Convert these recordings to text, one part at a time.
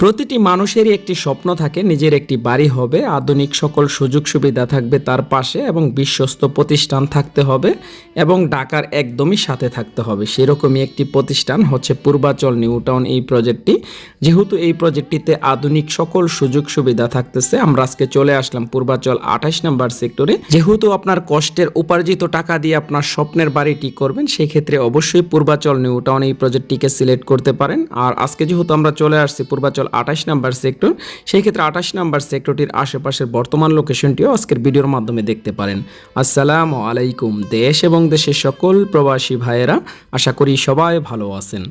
প্রতিটি মানুষেরই একটি স্বপ্ন থাকে, নিজের একটি বাড়ি হবে, আধুনিক সকল সুযোগ সুবিধা থাকবে তার পাশে এবং বিশ্বস্ত প্রতিষ্ঠান থাকতে হবে এবং ঢাকার একদমই সাথে থাকতে হবে। সেরকমই একটি প্রতিষ্ঠান হচ্ছে পূর্বাচল নিউ টাউন এই প্রজেক্টটি। যেহেতু এই প্রজেক্টটিতে আধুনিক সকল সুযোগ সুবিধা থাকতেছে, আমরা আজকে চলে আসলাম পূর্বাচল আঠাশ নাম্বার সেক্টরে। যেহেতু আপনার কষ্টের উপার্জিত টাকা দিয়ে আপনার স্বপ্নের বাড়িটি করবেন সেই ক্ষেত্রে অবশ্যই পূর্বাচল নিউ টাউন এই প্রজেক্টটিকে সিলেক্ট করতে পারেন। আর আজকে যেহেতু আমরা চলে আসছি পূর্বাচল আঠাশ নাম্বার সেক্টর, সেই ক্ষেত্রে আঠাশ নাম্বার সেক্টরটির আশেপাশের বর্তমান লোকেশনটিও আজকের ভিডিওর মাধ্যমে দেখতে পারেন। আসসালাম আলাইকুম, দেশ এবং দেশের সকল প্রবাসী ভাইয়েরা, আশা করি সবাই ভালো আছেন।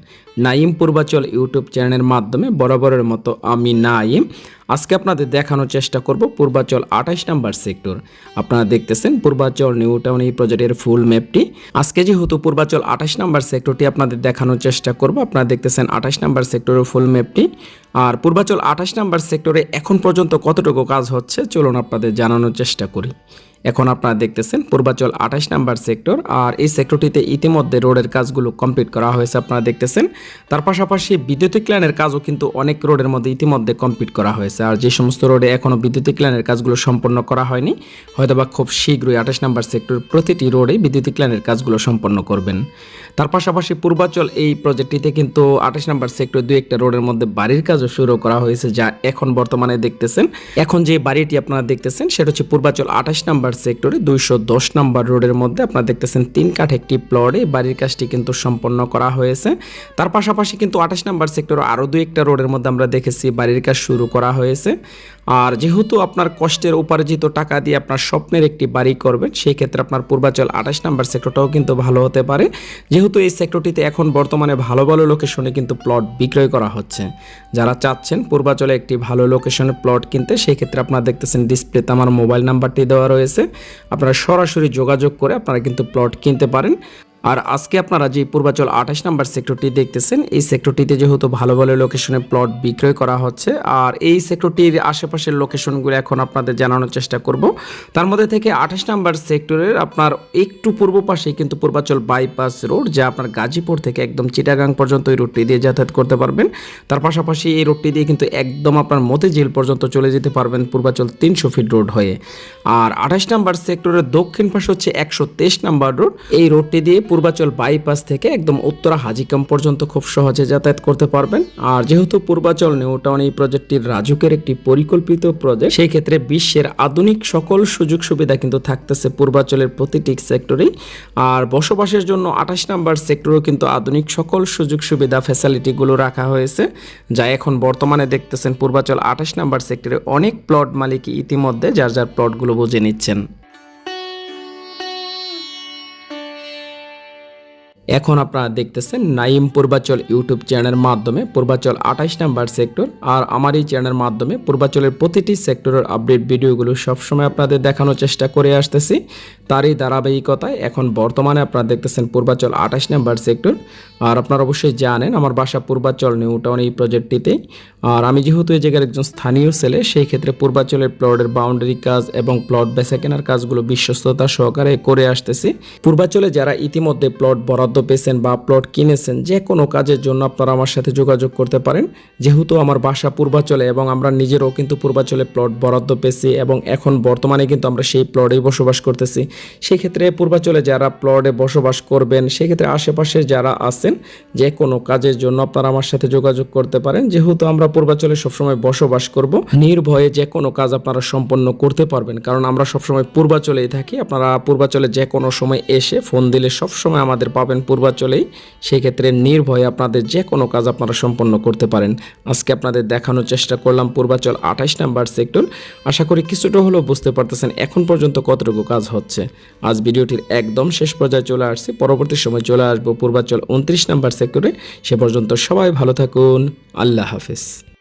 নাইম পূর্বাচল ইউটিউব চ্যানেলের মাধ্যমে বরাবরের মতো আমি নাইম আজকে আপনাদের দেখানোর চেষ্টা করব পূর্বাচল আঠাশ নাম্বার সেক্টর। আপনারা দেখতেছেন পূর্বাচল নিউ টাউন এই প্রজেক্টের ফুল ম্যাপটি। আজকে যেহেতু পূর্বাচল আঠাশ নাম্বার সেক্টরটি আপনাদের দেখানোর চেষ্টা করব, আপনারা দেখতেছেন আঠাশ নাম্বার সেক্টরের ফুল ম্যাপটি। আর পূর্বাচল আঠাশ নাম্বার সেক্টরে এখন পর্যন্ত কতটুকু কাজ হচ্ছে, চলুন আপনাদের জানানোর চেষ্টা করি। এখন আপনারা দেখতেছেন পূর্বাচল আঠাশ নাম্বার সেক্টর, আর এই সেক্টরটিতে ইতিমধ্যে রোডের কাজগুলো কমপ্লিট করা হয়েছে আপনারা দেখতেছেন। তার পাশাপাশি বিদ্যুতিক লাইনের কাজও কিন্তু অনেক রোডের মধ্যে ইতিমধ্যে কমপ্লিট করা হয়েছে, আর যে সমস্ত রোডে এখনও বিদ্যুতিক লাইনের কাজগুলো সম্পন্ন করা হয়নি, হয়তোবা খুব শীঘ্রই আঠাশ নাম্বার সেক্টর প্রতিটি রোডে বিদ্যুতিক লাইনের কাজগুলো সম্পন্ন করবেন। তার পাশাপাশি পূর্বাচল এই প্রজেক্টটিতে কিন্তু আঠাশ নাম্বার সেক্টর দুই একটা রোডের মধ্যে বাড়ির কাজও শুরু করা হয়েছে, যা এখন বর্তমানে দেখতেছেন। এখন যে বাড়িটি আপনারা দেখতেছেন, সেটা হচ্ছে পূর্বাচল আঠাশ নাম্বার সেক্টরে দুইশো দশ নাম্বার রোডের মধ্যে আপনারা দেখতেছেন তিন কাঠ একটি প্লটে বাড়ির কাজটি কিন্তু সম্পন্ন করা হয়েছে। তার পাশাপাশি কিন্তু আঠাশ নাম্বার সেক্টরে আরও দুই একটা রোডের মধ্যে আমরা দেখেছি বাড়ির কাজ শুরু করা হয়েছে। আর যেহেতু আপনার কষ্টের উপার্জিত টাকা দিয়ে আপনার স্বপ্নের একটি বাড়ি করবেন সেই ক্ষেত্রে আপনার পূর্বাচল আঠাশ নাম্বার সেক্টরটাও কিন্তু ভালো হতে পারে। যেহেতু এই সেক্টরটিতে এখন বর্তমানে ভালো ভালো লোকেশনে কিন্তু প্লট বিক্রয় করা হচ্ছে। যারা চাচ্ছেন পূর্বাচলে একটি ভালো লোকেশনে প্লট কিনতে সেই ক্ষেত্রে আপনারা দেখতেছেন ডিসপ্লেতে আমার মোবাইল নাম্বারটি দেওয়া রয়েছে। আপনারা সরাসরি যোগাযোগ করে আপনারা কিন্তু প্লট কিনতে পারেন। আর আজকে আপনারা যে পূর্বাচল আঠাশ নাম্বার সেক্টরটি দেখতেছেন, এই সেক্টরটিতে যেহেতু ভালো ভালো লোকেশনে প্লট বিক্রয় করা হচ্ছে, আর এই সেক্টরটির আশেপাশের লোকেশনগুলো এখন আপনাদের জানানোর চেষ্টা করব। তার মধ্যে থেকে আঠাশ নাম্বার সেক্টরের আপনার একটু পূর্ব পাশে কিন্তু পূর্বাচল বাইপাস রোড যা আপনার গাজীপুর থেকে একদম চিটাগাং পর্যন্ত এই রোডটি দিয়ে যাতায়াত করতে পারবেন। তার পাশাপাশি এই রোডটি দিয়ে কিন্তু একদম আপনার মতিঝিল পর্যন্ত চলে যেতে পারবেন পূর্বাচল তিনশো ফিট রোড হয়ে। আর আঠাশ নাম্বার সেক্টরের দক্ষিণ পাশে হচ্ছে একশো তেইশ নাম্বার রোড এই রোডটি দিয়ে পূর্বাচল বাইপাস থেকে একদম উত্তরা হাজিকাম পর্যন্ত খুব সহজে যাতায়াত করতে পারবেন। আর যেহেতু পূর্বাচল নিউ টাউন এই প্রজেক্টটির রাজুকের একটি পরিকল্পিত প্রজেক্ট সেই ক্ষেত্রে বিশ্বের আধুনিক সকল সুযোগ সুবিধা কিন্তু থাকতেছে পূর্বাচলের প্রতিটি সেক্টরেই আর বসবাসের জন্য আঠাশ নাম্বার সেক্টরেও কিন্তু আধুনিক সকল সুযোগ সুবিধা ফ্যাসিলিটিগুলো রাখা হয়েছে, যা এখন বর্তমানে দেখতেছেন পূর্বাচল আঠাশ নাম্বার সেক্টরে অনেক প্লট মালিক ইতিমধ্যে যার যার প্লটগুলো বুঝে নিচ্ছেন। এখন আপনারা দেখতেছেন নাইম পূর্বাচল ইউটিউব চ্যানেলের মাধ্যমে পূর্বাচল আঠাশ নাম্বার সেক্টর আর আমার এই চ্যানেলের মাধ্যমে পূর্বাচলের প্রতিটি সেক্টরের আপডেট ভিডিওগুলো সবসময় আপনাদের দেখানোর চেষ্টা করে আসতেছি। তারই ধারাবাহিকতায় এখন বর্তমানে আপনারা দেখতেছেন পূর্বাচল আঠাশ নাম্বার সেক্টর। আর আপনারা অবশ্যই জানেন আমার বাসা পূর্বাচল নিউ টাউন এই প্রজেক্টটিতে। আর আমি যেহেতু এই জায়গার একজন স্থানীয় ছেলে, সেই ক্ষেত্রে পূর্বাচলের প্লটের বাউন্ডারি কাজ এবং প্লট বেচা কেনার কাজগুলো বিশ্বস্ততা সহকারে করে আসতেছি। পূর্বাচলে যারা ইতিমধ্যে প্লট বরাদ্দ পেয়েছেন বা প্লট কিনেছেন, যে কোনো কাজের জন্য আপনারা আমার সাথে যোগাযোগ করতে পারেন। যেহেতু আমার বাসা পূর্বাচলে এবং আমরা নিজেরও কিন্তু পূর্বাচলে প্লট বরাদ্দ পেয়েছি এবং এখন বর্তমানে কিন্তু আমরা সেই প্লটেই বসবাস করতেছি। সেক্ষেত্রে পূর্বাচলে যারা প্লটে বসবাস করবেন, সেক্ষেত্রে আশেপাশে যারা আছেন, যে কোনো কাজের জন্য আপনারা আমার সাথে যোগাযোগ করতে পারেন। যেহেতু আমরা পূর্বাচলে সবসময় বসবাস করব, নির্ভয়ে যে কোনো কাজ আপনারা সম্পন্ন করতে পারবেন। কারণ আমরা সবসময় পূর্বাচলেই থাকি। আপনারা পূর্বাচলে যে কোনো সময় এসে ফোন দিলে সবসময় আমাদের পাবেন পূর্বাচলেই সেক্ষেত্রে নির্ভয়ে আপনাদের যে কোনো কাজ আপনারা সম্পন্ন করতে পারেন। আজকে আপনাদের দেখানোর চেষ্টা করলাম পূর্বাচল আঠাশ নাম্বার সেক্টর। আশা করি কিছুটা হলেও বুঝতে পারতেছেন এখন পর্যন্ত কতটুকু কাজ হচ্ছে। আজ ভিডিওটির একদম শেষ পর্যায়ে চলে আসছে। পরবর্তী সময় চলে আসব পূর্বাচল উনত্রিশ নাম্বার সেক্টরে। সে পর্যন্ত সবাই ভালো থাকুন। আল্লাহ হাফিজ।